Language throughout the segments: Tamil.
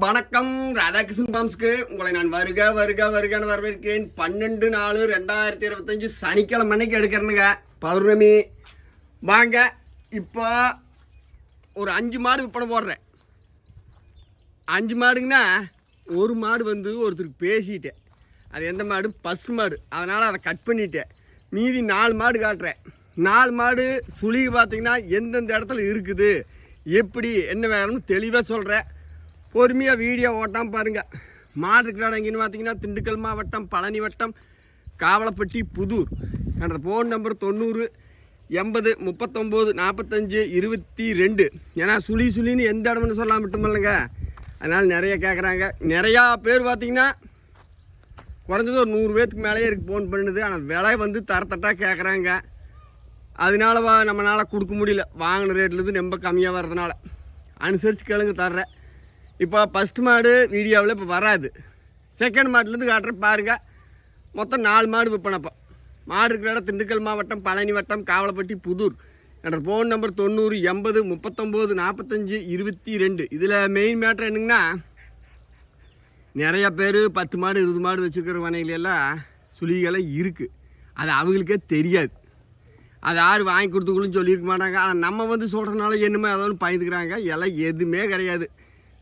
வணக்கம். ராதாகிருஷ்ணன் பாம்ஸ்க்கு உங்களை நான் வருக வருக வருகன்னு வரவேற்கிறேன். பன்னெண்டு நாலு ரெண்டாயிரத்தி இருபத்தஞ்சு சனிக்கிழமை அன்னைக்கு எடுக்கிறேனுங்க. பௌர்ணமி. வாங்க இப்போ ஒரு அஞ்சு மாடு விற்பனை போடுறேன். அஞ்சு மாடுங்கன்னா ஒரு மாடு வந்து ஒருத்தருக்கு பேசிட்டேன். அது எந்த மாடு? பசு மாடு. அதனால் அதை கட் பண்ணிட்டேன். மீதி நாலு மாடு காட்டுறேன். நாலு மாடு சுழி பார்த்தீங்கன்னா எந்தெந்த இடத்துல இருக்குது எப்படி என்ன வேணும்னு தெளிவாக சொல்கிறேன் பொறுமையாக வீடியோ ஓட்டாமல் பாருங்கள் மாடு இருக்கிற எங்கேன்னு பார்த்தீங்கன்னா திண்டுக்கல் மாவட்டம் பழனி வட்டம் காவலப்பட்டி புதூர். என்னோட ஃபோன் நம்பர் தொண்ணூறு எண்பது முப்பத்தொம்போது நாற்பத்தஞ்சு இருபத்தி ரெண்டு. ஏன்னா சுழி சுழின்னு எந்த இடம்னு சொல்லாம மட்டுமில்லைங்க அதனால் நிறைய கேட்குறாங்க நிறையா பேர் பார்த்தீங்கன்னா குறைஞ்சது ஒரு நூறு பேர்த்துக்கு மேலேயே இருக்குது ஃபோன் பண்ணுது. ஆனால் விலை வந்து தரத்தட்டாக கேட்குறாங்க அதனால வா நம்மளால் கொடுக்க முடியல. வாங்கின ரேட்லேருந்து ரொம்ப கம்மியாக வர்றதுனால. அனுசரித்து கேளுங்க தர்றேன். இப்போ ஃபஸ்ட் மாடு வீடியோவில் இப்போ வராது. செகண்ட் மாட்லேருந்து காட்டுற பாருங்க. மொத்தம் நாலு மாடு விற்பனைப்போ மாடு இருக்கிற இடம் திண்டுக்கல் மாவட்டம் பழனி வட்டம் காவலப்பட்டி புதூர். என்னோடய ஃபோன் நம்பர் தொண்ணூறு எண்பது முப்பத்தொம்போது நாற்பத்தஞ்சு இருபத்தி ரெண்டு இதில் மெயின் மேட்ரு என்னங்கன்னா நிறைய பேர் பத்து மாடு இருபது மாடு வச்சுருக்கிற வனையிலெல்லாம் சுழிகளை இருக்குது அது அவங்களுக்கே தெரியாது. அது யார் வாங்கி கொடுத்துக்கணும்னு சொல்லியிருக்க மாட்டாங்க. ஆனால் நம்ம வந்து சொல்கிறனால என்னமோ ஏதோ ஒன்று பயந்துக்கிறாங்க. எல்லாம் எதுவுமே கிடையாது.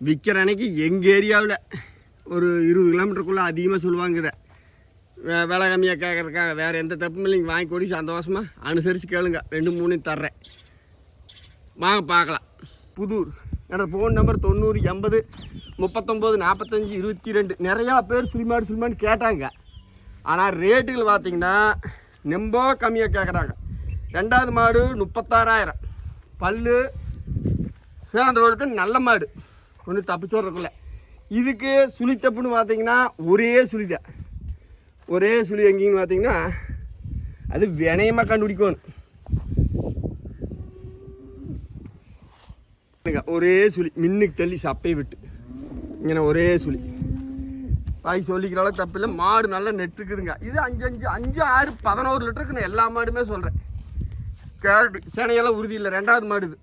விற்கிற அன்னைக்கு எங்கள் ஏரியாவில் ஒரு இருபது கிலோமீட்டருக்குள்ளே அதிகமாக சொல்லுவாங்க இதை. விலை கம்மியாக கேட்குறதுக்காக வேறு எந்த தப்பும் இல்லைங்க வாங்கி கொடி சந்தோஷமாக அனுசரித்து கேளுங்க. ரெண்டு மூணு தர்றேன். வாங்க பார்க்கலாம். புதூர். என்னோட ஃபோன் நம்பர் தொண்ணூறு எண்பது முப்பத்தொம்போது நாற்பத்தஞ்சு இருபத்தி ரெண்டு நிறையா பேர் சுழிமாடு சுழிமான்னு கேட்டாங்க. ஆனால் ரேட்டுகள் பார்த்தீங்கன்னா ரொம்ப கம்மியாக கேட்குறாங்க. ரெண்டாவது மாடு முப்பத்தாறாயிரம். பல்லு சேர்ந்தவருக்கு நல்ல மாடு. ஒன்றும் தப்பு சொல்கிறதுக்குள்ள இதுக்கு சுழி தப்புன்னு பார்த்தீங்கன்னா ஒரே சுழி ஒரே சுழி எங்கேன்னு பார்த்தீங்கன்னா அது வினயமாக கண்டுபிடிக்கணும். ஒரே சுழி மின்னுக்கு தள்ளி சப்பை விட்டு. இங்கே ஒரே சுழி. பாய் சொல்லிக்கிற அளவுக்கு தப்பு இல்லை. மாடு நல்லா நெட்டுக்குதுங்க. இது அஞ்சு அஞ்சு அஞ்சு ஆறு பதினோரு லிட்டருக்கு நான் எல்லா மாடுமே சொல்கிறேன் கேரட் சேனையெல்லாம் உறுதி இல்லை. ரெண்டாவது மாடு இது.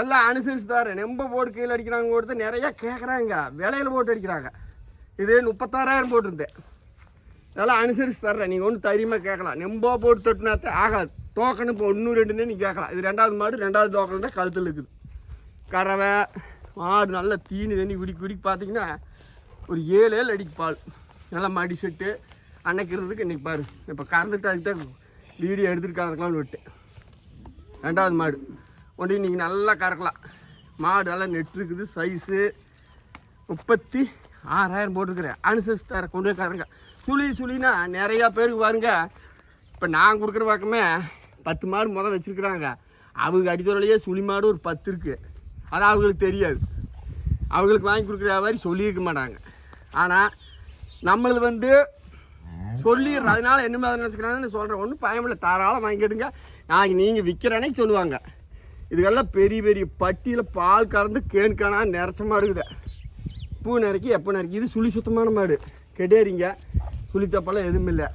எல்லாம் அனுசரிச்சு நெம்ப போட்டு கீழே அடிக்கிறாங்க கொடுத்து நிறையா கேட்குறாங்க விலையில் போட்டு அடிக்கிறாங்க. இது முப்பத்தாறாயிரம் போட்டிருந்தேன். இதெல்லாம் அனுசரிச்சு தர்றேன் நீங்கள் ஒன்றும் தைரியமாக கேட்கலாம். நெம்போ போட்டு தொட்டினாத்தே ஆகாது. டோக்கன் இப்போ ஒன்று ரெண்டுன்னு நீ கேட்கலாம். இது ரெண்டாவது மாடு ரெண்டாவது டோக்கன் தான் கழுத்தில் இருக்குது. கறவை மாடு நல்லா தீனி தண்ணி குடி குடி பார்த்தீங்கன்னா ஒரு ஏழு ஏழு அடிக்கு பால். நல்லா மடி செட்டு. அன்னைக்கிறதுக்கு இன்னைக்கு பாரு. இப்போ கறந்துட்டு அதுக்கு தான் வீடியோ எடுத்துட்டு கறக்கலாம்னு விட்டு ரெண்டாவது மாடு. ஒன்று நீங்கள் நல்லா கறக்கலாம். மாடு நல்லா சைஸு முப்பத்தி ஆறாயிரம் போட்டுருக்குறேன். அனுசரிச்சு தர கொண்டு போய் கறங்க. சுழி சுழினா நிறையா பேருக்கு பாருங்க இப்போ நான் கொடுக்குற பக்கமே பத்து மாடு முதல் வச்சுருக்குறாங்க. அவங்க அடித்தொடலையே சுழி மாடு ஒரு பத்து இருக்குது அது அவங்களுக்கு தெரியாது. அவங்களுக்கு வாங்கி கொடுக்குற மாதிரி சொல்லியிருக்க மாட்டாங்க. ஆனால் நம்மளது வந்து சொல்லிடுற அதனால என்ன மாதிரி நினச்சிக்கிறாங்கன்னு சொல்கிறேன் ஒன்றும் பயமில்லை. தாராளம் வாங்கிக்கிடுங்க நாளைக்கு நீங்கள் விற்கிறனே சொல்லுவாங்க. இதுக்கெல்லாம் பெரிய பெரிய பட்டியில் பால் கறந்து கேன்கானா காணா இருக்குது. பூ நறுக்கி எப்போ நறுக்கி? இது சுழி சுத்தமான மாடு. கெடேரிங்க சுழி தப்பெல்லாம் எதுவும் இல்லை.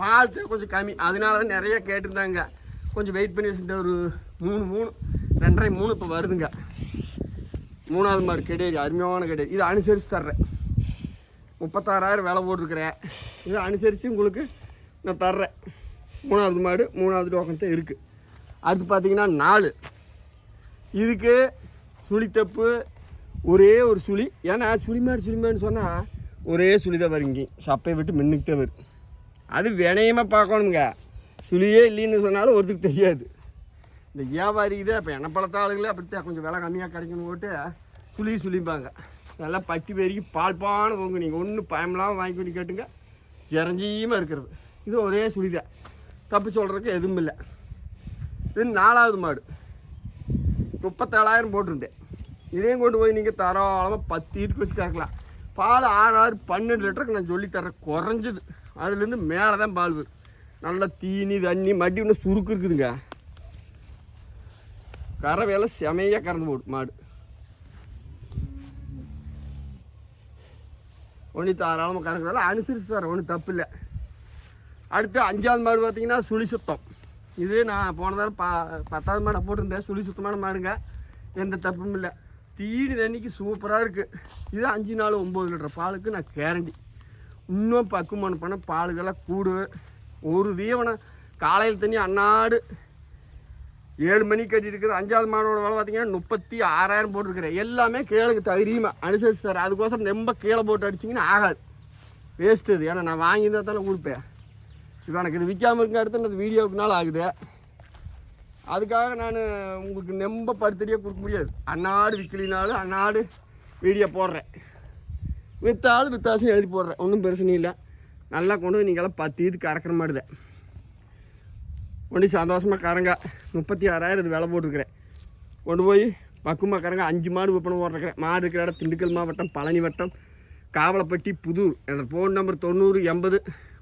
பால் கொஞ்சம் கம்மி. அதனால தான் நிறைய கேட்டிருந்தாங்க. கொஞ்சம் வெயிட் பண்ணி வச்சுட்டு ஒரு மூணு மூணு ரெண்டரை மூணு இப்போ வருதுங்க. மூணாவது மாடு கெடேரி அருமையான கெடேரி இதை அனுசரித்து தர்றேன். முப்பத்தாறாயிரம் விலை போட்டிருக்கிறேன். இதை அனுசரித்து உங்களுக்கு நான் தர்றேன். மூணாவது மாடு மூணாவது டோக்கன் தான் இருக்குது அடுத்து பார்த்தீங்கன்னா நாலு. இதுக்கு சுழித்தப்பு ஒரே ஒரு சுழி. ஏன்னா சுழிமாடு சுழிமாடு சொன்னால் ஒரே சுழி தான் வருங்க சப்பையை விட்டு மின்னுக்கு தான் வரும் அது வினயமாக பார்க்கணுங்க சுழியே இல்லைன்னு சொன்னாலும் ஒருத்துக்கு தெரியாது. இந்த வியாபாரி இதே இப்போ எண்ணெய் பழத்த ஆளுங்களே அப்படித்தான் கொஞ்சம் விலை கம்மியாக கிடைக்கணும் போட்டு சுழி சுழிப்பாங்க நல்லா பட்டி பெருகி பால்பான போங்க. நீங்கள் ஒன்றும் பயமில்லாமல் வாங்கி கொண்டு கேட்டுங்க. ஜெரஞ்சியமாக இருக்கிறது. இது ஒரே சுழிதான். தப்பு சொல்கிறதுக்கு எதுவும் இல்லை. இது நாலாவது மாடு. முப்பத்தேழாயிரம் போட்டிருந்தேன். இதையும் கொண்டு போய் நீங்கள் தாராளமாக பத்து இதுக்கு வச்சு கறக்கலாம். பால் ஆறு ஆறு பன்னெண்டு லிட்டருக்கு நான் சொல்லி தரேன் குறைஞ்சது. அதுலேருந்து மேலே தான் பால் வரும். நல்லா தீனி தண்ணி மடி இன்னும் சுருக்கு இருக்குதுங்க. கரை வேலை செமையாக கறந்து போடும் மாடு. ஒன்று தாராளமாக கறக்குறதால அனுசரித்து தரேன் ஒன்றும் தப்பு இல்லை. அடுத்து அஞ்சாவது மாடு பார்த்தீங்கன்னா சுழி சுத்தம் இது நான் போன தடவை பா பத்தாவது மாடை போட்டிருந்தேன். சுழி சுத்தமான மாடுங்க. எந்த தப்பும் இல்லை. தீனி தண்ணிக்கு சூப்பராக இருக்குது இது அஞ்சு நாள் ஒம்பது லிட்டர் பாலுக்கு நான் கேரண்டி இன்னும் பக்குவமான பண்ண பாலுக்கெல்லாம் கூடு. ஒரு தீவனம். காலையில் தண்ணி அன்னாடு. ஏழு மணிக்கு கட்டிட்டு அஞ்சாவது மாடோட விலை பார்த்தீங்கன்னா முப்பத்தி ஆறாயிரம் போட்டிருக்கிறேன். எல்லாமே கேளுங்க தைரியமாக அனுசரிச்சு சார் அதுக்கோசரம் ரொம்ப கீழே போட்டு அடிச்சிங்கன்னா ஆகாது. வேஸ்ட் இது. ஏன்னா நான் வாங்கியிருந்தா தானே கொடுப்பேன். இப்போ எனக்கு இது விற்காம இருக்க அடுத்து இந்த வீடியோவுக்கு நாள் ஆகுது. அதுக்காக நான் உங்களுக்கு நெம்ப படுத்தடியாக கொடுக்க முடியாது. அன்னாடு விற்கலினாலும் அன்னாடு வீடியோ போடுறேன். விற்றாலும் வித்தாசும் எழுதி போடுறேன். ஒன்றும் பிரச்சனை இல்லை. நல்லா கொண்டு போய் நீங்களாம் பத்து இது கறக்கிற மாட்டுது ஒன்று சந்தோஷமாக கறங்க. முப்பத்தி ஆறாயிரம் இது விலை போட்டிருக்கிறேன். கொண்டு போய் பக்குமா கறங்க. அஞ்சு மாடு விற்பனை போட்டிருக்கிறேன். மாடு இருக்கிற இடம் திண்டுக்கல் மாவட்டம் பழனி வட்டம் காவலப்பட்டி புதூர். என்னோடய ஃபோன் நம்பர் தொண்ணூறு எண்பது.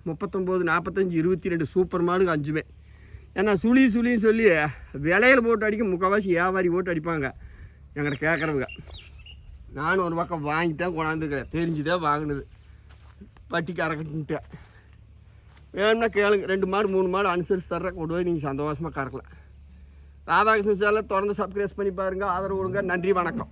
முப்பத்தொம்போது நாற்பத்தஞ்சு இருபத்தி ரெண்டு சூப்பர் மாடு அஞ்சுமே. ஏன்னா சுழி சுழின்னு சொல்லி விலையில் போட்டு அடிக்க முக்கால்வாசி வியாபாரி போட்டு அடிப்பாங்க. எங்கிட்ட கேட்குறவங்க. நானும் ஒரு பக்கம் வாங்கிட்டேன் கொண்டாந்துருக்கிறேன் தெரிஞ்சுதான் வாங்கினது. பட்டிக்கு அறக்கட்டுன்ட்டேன் வேணும்னா கேளுங்க. ரெண்டு மாடு மூணு மாடு அனுசரித்து தர்றேன். கொண்டு போய் நீங்கள் சந்தோஷமாக கறக்கலாம். ராதாகிருஷ்ணன் சார் தொடர்ந்து சப்ஸ்கிரைஸ் பண்ணி பாருங்கள் ஆதரவு கொடுங்க. நன்றி வணக்கம்.